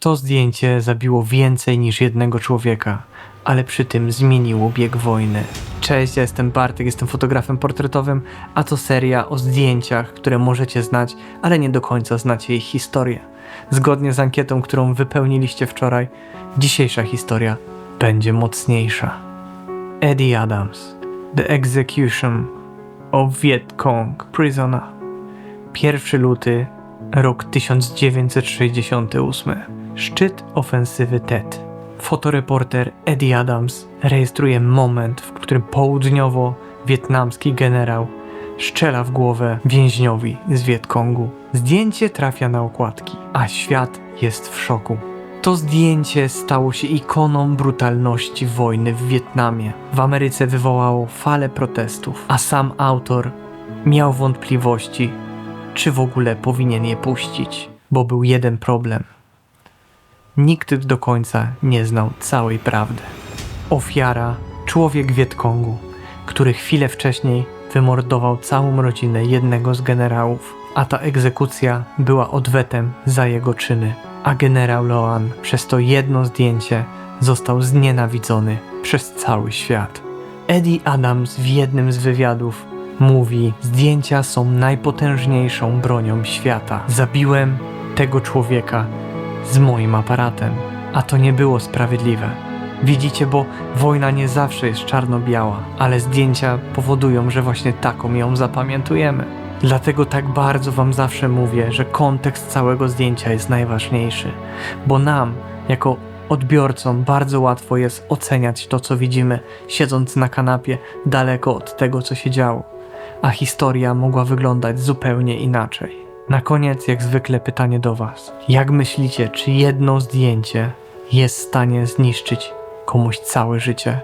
To zdjęcie zabiło więcej niż jednego człowieka, ale przy tym zmieniło bieg wojny. Cześć, ja jestem Bartek, jestem fotografem portretowym, a to seria o zdjęciach, które możecie znać, ale nie do końca znacie ich historię. Zgodnie z ankietą, którą wypełniliście wczoraj, dzisiejsza historia będzie mocniejsza. Eddie Adams The Execution of Viet Cong Prisoner 1 luty, rok 1968. Szczyt ofensywy TET. Fotoreporter Eddie Adams rejestruje moment, w którym południowo-wietnamski generał szczela w głowę więźniowi z Wietkongu. Zdjęcie trafia na okładki, a świat jest w szoku. To zdjęcie stało się ikoną brutalności wojny w Wietnamie. W Ameryce wywołało falę protestów, a sam autor miał wątpliwości, czy w ogóle powinien je puścić, bo był jeden problem. Nikt do końca nie znał całej prawdy. Ofiara, człowiek Wietkongu, który chwilę wcześniej wymordował całą rodzinę jednego z generałów, a ta egzekucja była odwetem za jego czyny. A generał Loan przez to jedno zdjęcie został znienawidzony przez cały świat. Eddie Adams w jednym z wywiadów mówi: Zdjęcia są najpotężniejszą bronią świata. Zabiłem tego człowieka z moim aparatem, a to nie było sprawiedliwe. Widzicie, bo wojna nie zawsze jest czarno-biała, ale zdjęcia powodują, że właśnie taką ją zapamiętujemy. Dlatego tak bardzo Wam zawsze mówię, że kontekst całego zdjęcia jest najważniejszy, bo nam, jako odbiorcom, bardzo łatwo jest oceniać to, co widzimy, siedząc na kanapie, daleko od tego, co się działo, a historia mogła wyglądać zupełnie inaczej. Na koniec, jak zwykle, pytanie do Was: jak myślicie, czy jedno zdjęcie jest w stanie zniszczyć komuś całe życie?